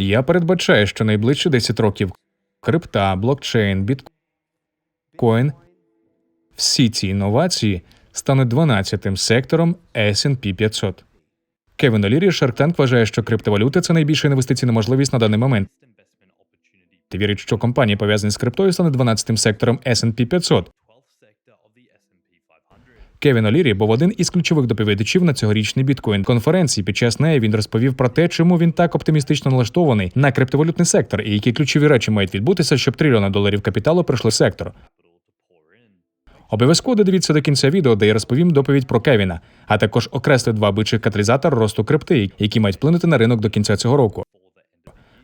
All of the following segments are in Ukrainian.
Я передбачаю, що найближчі 10 років крипта, блокчейн, біткоін, всі ці інновації стануть 12-тим сектором S&P 500. Кевін Олірі, Shark вважає, що криптовалюта це найбільша інвестиційна можливість на даний момент. Ти вірить, що компанії, пов'язані з криптою, стануть 12-тим сектором S&P 500. Кевін Олірі був один із ключових доповідачів на цьогорічній біткоін конференції. Під час неї він розповів про те, чому він так оптимістично налаштований на криптовалютний сектор і які ключові речі мають відбутися, щоб трильйони доларів капіталу прийшли в сектор. Обов'язково додивіться до кінця відео, де я розповім доповідь про Кевіна, а також окреслю два бичих каталізатор росту крипти, які мають вплинути на ринок до кінця цього року.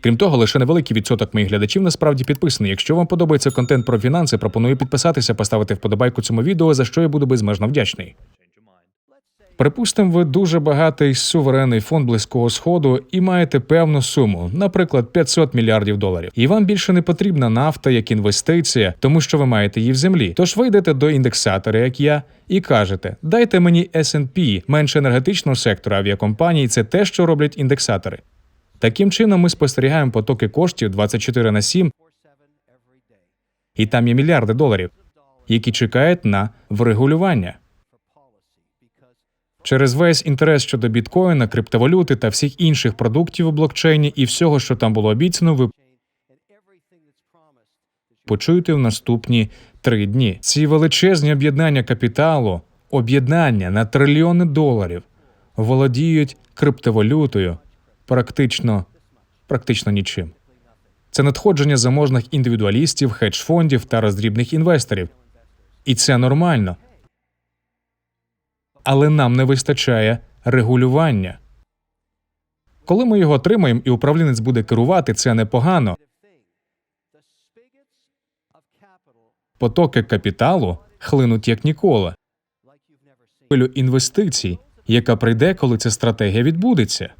Крім того, лише невеликий відсоток моїх глядачів насправді підписаний. Якщо вам подобається контент про фінанси, пропоную підписатися, поставити вподобайку цьому відео, за що я буду безмежно вдячний. Припустимо, ви дуже багатий суверенний фонд близького сходу і маєте певну суму, наприклад, 500 мільярдів доларів. І вам більше не потрібна нафта як інвестиція, тому що ви маєте її в землі. Тож ви йдете до індексатора, як я, і кажете: дайте мені S&P, менше енергетичного сектору авіакомпаній. Це те, що роблять індексатори. Таким чином, ми спостерігаємо потоки коштів 24 на 7, і там є мільярди доларів, які чекають на врегулювання. Через весь інтерес щодо біткоїна, криптовалюти та всіх інших продуктів у блокчейні і всього, що там було обіцяно, ви почуєте в наступні три дні. Ці величезні об'єднання капіталу, об'єднання на трильйони доларів, володіють криптовалютою практично, практично нічим. Це надходження заможних індивідуалістів, хедж-фондів та роздрібних інвесторів. І це нормально. Але нам не вистачає регулювання. Коли ми його отримаємо і управлінець буде керувати, це непогано. Потоки капіталу хлинуть як ніколи. Хвилю інвестицій, яка прийде, коли ця стратегія відбудеться.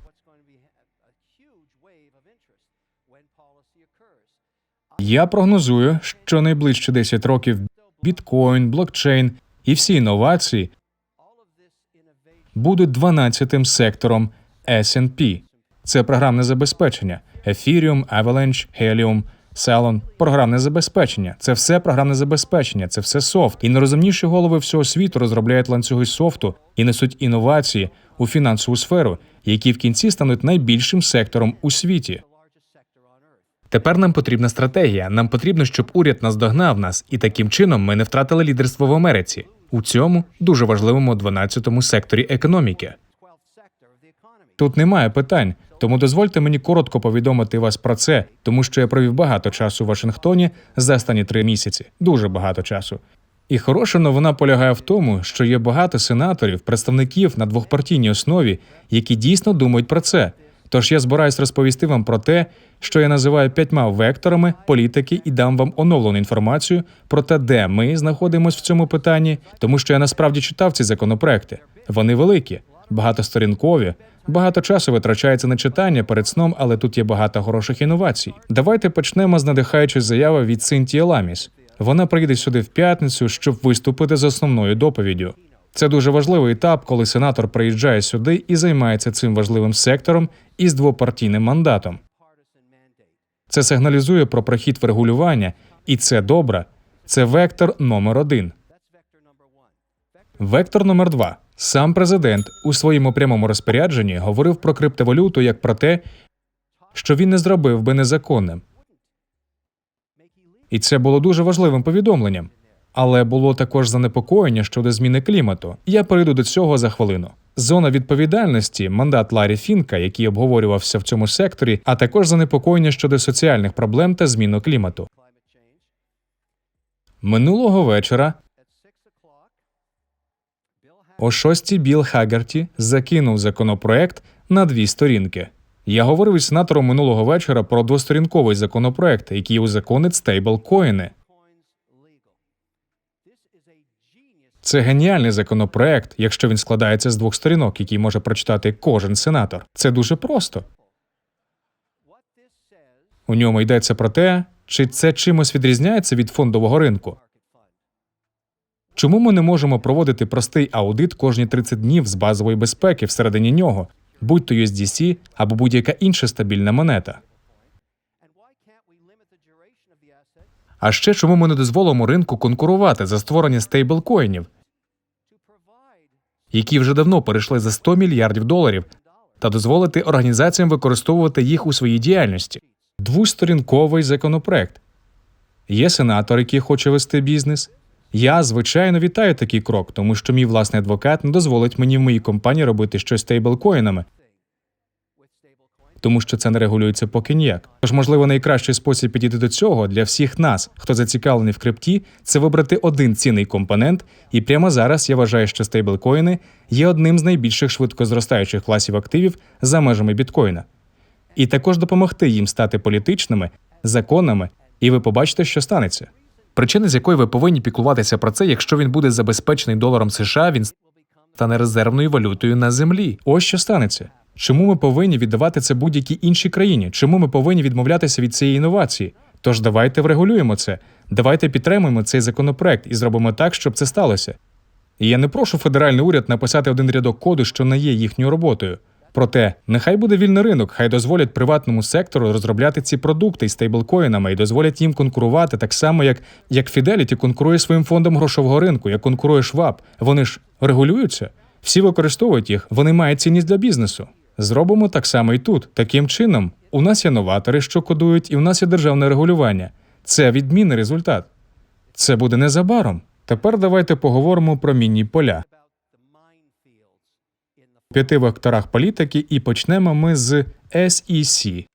Я прогнозую, що найближчі 10 років біткоін, блокчейн і всі інновації будуть 12-тим сектором S&P. Це програмне забезпечення Ethereum, Avalanche, Helium, Celeon – програмне забезпечення. Це все програмне забезпечення, це все софт. І найрозумніші голови всього світу розробляють ланцюги софту і несуть інновації у фінансову сферу, які в кінці стануть найбільшим сектором у світі. Тепер нам потрібна стратегія. Нам потрібно, щоб уряд наздогнав нас, і таким чином ми не втратили лідерство в Америці у цьому дуже важливому 12-му секторі економіки. Тут немає питань, тому дозвольте мені коротко повідомити вас про це, тому що я провів багато часу в Вашингтоні за останні три місяці, дуже багато часу. І хороша новина полягає в тому, що є багато сенаторів, представників на двохпартійній основі, які дійсно думають про це. Тож я збираюсь розповісти вам про те, що я називаю п'ятьма векторами політики, і дам вам оновлену інформацію про те, де ми знаходимося в цьому питанні, тому що я насправді читав ці законопроекти. Вони великі, багатосторінкові, багато часу витрачається на читання перед сном, але тут є багато хороших інновацій. Давайте почнемо з надихаючої заяви від Синтії Ламіс. Вона приїде сюди в п'ятницю, щоб виступити з основною доповіддю. Це дуже важливий етап, коли сенатор приїжджає сюди і займається цим важливим сектором із двопартійним мандатом. Це сигналізує про прохід в регулювання, і це добре. Це вектор номер один. Вектор номер два. Сам президент у своєму прямому розпорядженні говорив про криптовалюту як про те, що він не зробив би незаконним. І це було дуже важливим повідомленням. Але було також занепокоєння щодо зміни клімату. Я перейду до цього за хвилину. Зона відповідальності, мандат Ларі Фінка, який обговорювався в цьому секторі, а також занепокоєння щодо соціальних проблем та зміну клімату. Минулого вечора о шостій Білл Хагерті закинув законопроект на дві сторінки. Я говорив із сенатором минулого вечора про двосторінковий законопроект, який узаконить стейблкоїни. Це геніальний законопроект, якщо він складається з двох сторінок, який може прочитати кожен сенатор. Це дуже просто. У ньому йдеться про те, чи це чимось відрізняється від фондового ринку. Чому ми не можемо проводити простий аудит кожні 30 днів з базової безпеки всередині нього, будь то USDC або будь-яка інша стабільна монета? А ще чому ми не дозволимо ринку конкурувати за створення стейблкоїнів, які вже давно перейшли за 100 мільярдів доларів, та дозволити організаціям використовувати їх у своїй діяльності. Двусторінковий законопроект. Є сенатор, який хоче вести бізнес. Я, звичайно, вітаю такий крок, тому що мій власний адвокат не дозволить мені в моїй компанії робити щось стейблкоїнами, тому що це не регулюється поки ніяк. Тож, можливо, найкращий спосіб підійти до цього для всіх нас, хто зацікавлений в крипті, це вибрати один цінний компонент. І прямо зараз я вважаю, що стейблкоїни є одним з найбільших швидко зростаючих класів активів за межами біткоїна. І також допомогти їм стати політичними, законними, і ви побачите, що станеться. Причина, з якої ви повинні піклуватися про це, якщо він буде забезпечений доларом США, він стане резервною валютою на землі. Ось що станеться. Чому ми повинні віддавати це будь-якій іншій країні? Чому ми повинні відмовлятися від цієї інновації? Тож давайте врегулюємо це. Давайте підтримуємо цей законопроект і зробимо так, щоб це сталося. І я не прошу федеральний уряд написати один рядок коду, що не є їхньою роботою. Проте, нехай буде вільний ринок, хай дозволять приватному сектору розробляти ці продукти із стейблкоїнами і дозволять їм конкурувати так само, як, як Fidelity конкурує своїм фондом грошового ринку, як конкурує Schwab. Вони ж регулюються, всі використовують їх, вони мають цінність для бізнесу. Зробимо так само і тут. Таким чином, у нас є новатори, що кодують, і у нас є державне регулювання. Це відмінний результат. Це буде незабаром. Тепер давайте поговоримо про мінні поля. П'яти векторах політики і почнемо ми з SEC.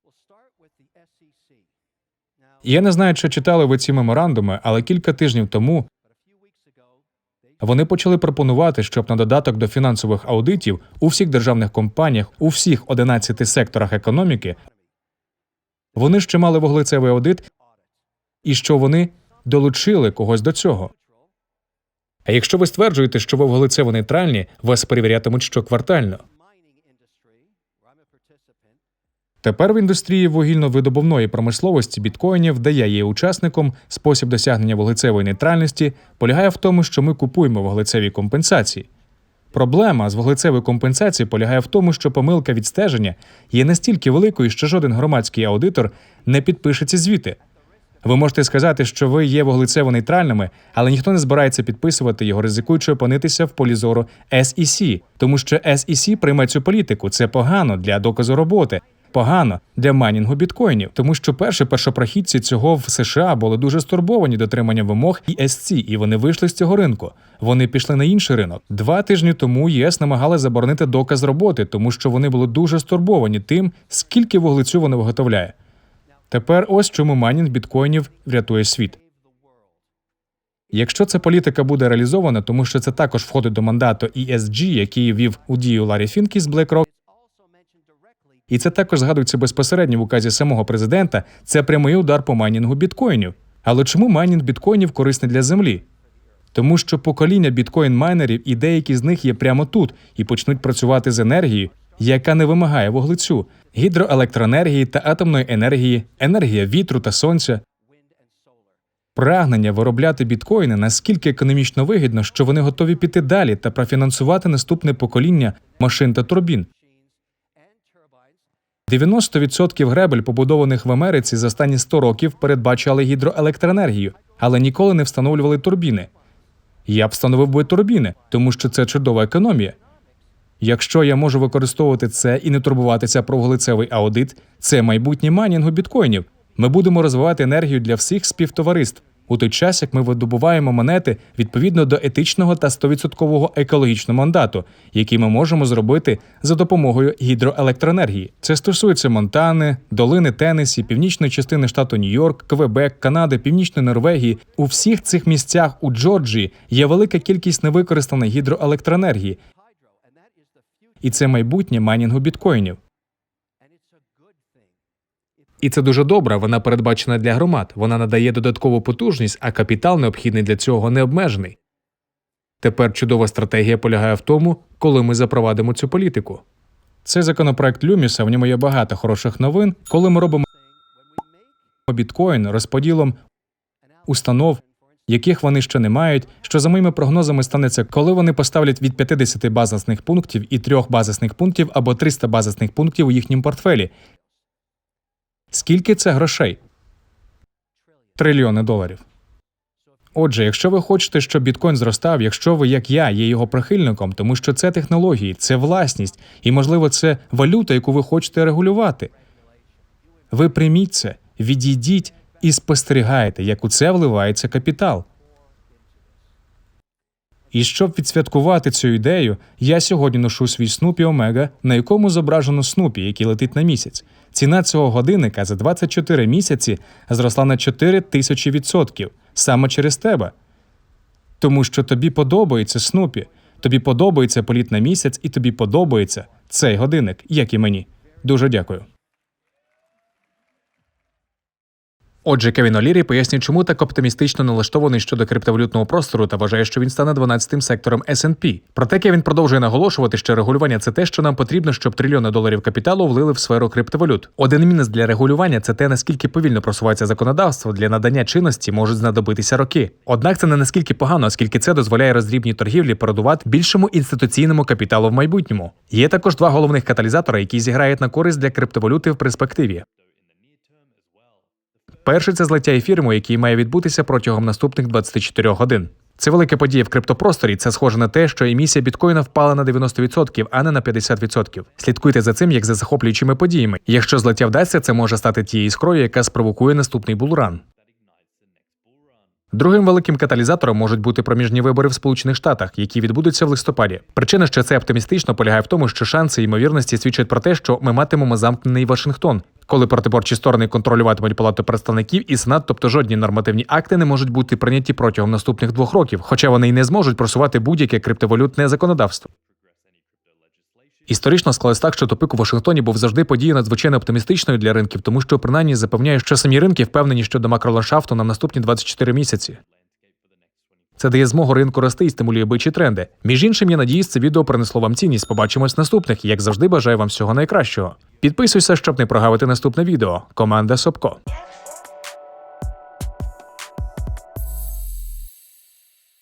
Я не знаю, чи читали ви ці меморандуми, але кілька тижнів тому вони почали пропонувати, щоб на додаток до фінансових аудитів у всіх державних компаніях, у всіх 11 секторах економіки, вони ще мали вуглецевий аудит, і що вони долучили когось до цього. А якщо ви стверджуєте, що ви вуглецево-нейтральні, вас перевірятимуть щоквартально. Тепер в індустрії вугільно-видобувної промисловості біткоїнів, де я є учасником, спосіб досягнення вуглецевої нейтральності полягає в тому, що ми купуємо вуглецеві компенсації. Проблема з вуглецевою компенсацією полягає в тому, що помилка відстеження є настільки великою, що жоден громадський аудитор не підпише ці звіти. Ви можете сказати, що ви є вуглецево-нейтральними, але ніхто не збирається підписувати його, ризикуючи опинитися в полі зору SEC, тому що SEC прийме цю політику. Це погано для доказу роботи. Погано для майнінгу біткоїнів, тому що перші першопрохідці цього в США були дуже стурбовані дотриманням вимог ESC, і вони вийшли з цього ринку. Вони пішли на інший ринок. Два тижні тому ЄС намагали заборонити доказ роботи, тому що вони були дуже стурбовані тим, скільки вуглецю вони виготовляє. Тепер ось чому майнінг біткоїнів врятує світ. Якщо ця політика буде реалізована, тому що це також входить до мандату ESG, який вів у дію Ларі Фінкі з BlackRock, і це також згадується безпосередньо в указі самого президента. Це прямий удар по майнінгу біткоїнів. Але чому майнінг біткоїнів корисний для землі? Тому що покоління біткоін-майнерів і деякі з них є прямо тут і почнуть працювати з енергією, яка не вимагає вуглецю, гідроелектроенергії та атомної енергії, енергія вітру та сонця. Прагнення виробляти біткоїни наскільки економічно вигідно, що вони готові піти далі та профінансувати наступне покоління машин та турбін. 90% гребель, побудованих в Америці за останні 100 років, передбачали гідроелектроенергію, але ніколи не встановлювали турбіни. Я б встановив би турбіни, тому що це чудова економія. Якщо я можу використовувати це і не турбуватися про вуглецевий аудит, це майбутнє майнінгу біткоїнів. Ми будемо розвивати енергію для всіх співтовариств у той час, як ми видобуваємо монети відповідно до етичного та 100% екологічного мандату, який ми можемо зробити за допомогою гідроелектроенергії. Це стосується Монтани, долини Теннесі, північної частини штату Нью-Йорк, Квебек, Канади, Північної Норвегії. У всіх цих місцях у Джорджії є велика кількість невикористаної гідроелектроенергії, і це майбутнє майнінгу біткоїнів. І це дуже добре. Вона передбачена для громад. Вона надає додаткову потужність, а капітал необхідний для цього не обмежений. Тепер чудова стратегія полягає в тому, коли ми запровадимо цю політику. Цей законопроект Люміса в ньому є багато хороших новин, коли ми робимо біткоін розподілом установ, яких вони ще не мають, що за моїми прогнозами станеться, коли вони поставлять від 50 базисних пунктів і 3 базисних пунктів або 300 базисних пунктів у їхнім портфелі. Скільки це грошей? трильйони доларів. Отже, якщо ви хочете, щоб біткоін зростав, якщо ви, як я, є його прихильником, тому що це технології, це власність, і, можливо, це валюта, яку ви хочете регулювати. Ви прийміть це, відійдіть і спостерігайте, як у це вливається капітал. І щоб відсвяткувати цю ідею, я сьогодні ношу свій Снупі Омега, на якому зображено Снупі, який летить на місяць. Ціна цього годинника за 24 місяці зросла на 4 тисячі відсотків саме через тебе. Тому що тобі подобається Снупі, тобі подобається політ на місяць, і тобі подобається цей годинник, як і мені. Дуже дякую. Отже, Кевін Олірі пояснює, чому так оптимістично налаштований щодо криптовалютного простору та вважає, що він стане 12-тим сектором S&P. Проте Кевін продовжує наголошувати, що регулювання це те, що нам потрібно, щоб трильйони доларів капіталу влили в сферу криптовалют. Один мінус для регулювання це те, наскільки повільно просувається законодавство. Для надання чинності можуть знадобитися роки. Однак це не наскільки погано, оскільки це дозволяє роздрібній торгівлі передувати більшому інституційному капіталу в майбутньому. Є також два головних каталізатори, які зіграють на користь для криптовалюти в перспективі. Перший це злиття ефірму, який має відбутися протягом наступних 24 годин. Це велика подія в криптопросторі. Це схоже на те, що емісія біткоїна впала на 90%, а не на 50%. Слідкуйте за цим як за захоплюючими подіями. Якщо злиття вдасться, це може стати тією іскрою, яка спровокує наступний булран. Другим великим каталізатором можуть бути проміжні вибори в Сполучених Штатах, які відбудуться в листопаді. Причина, що це оптимістично, полягає в тому, що шанси і ймовірності свідчать про те, що ми матимемо замкнений Вашингтон, коли протиборчі сторони контролюватимуть палату представників і сенат, тобто жодні нормативні акти не можуть бути прийняті протягом наступних двох років, хоча вони й не зможуть просувати будь-яке криптовалютне законодавство. Історично склалось так, що топик у Вашингтоні був завжди подією надзвичайно оптимістичною для ринків, тому що принаймні запевняє, що самі ринки впевнені щодо макроландшафту на наступні 24 місяці. Це дає змогу ринку рости і стимулює бичі тренди. Між іншим, я надіюсь, це відео принесло вам цінність. Побачимось в наступних. Як завжди, бажаю вам всього найкращого. Підписуйся, щоб не прогавити наступне відео. Команда Собко.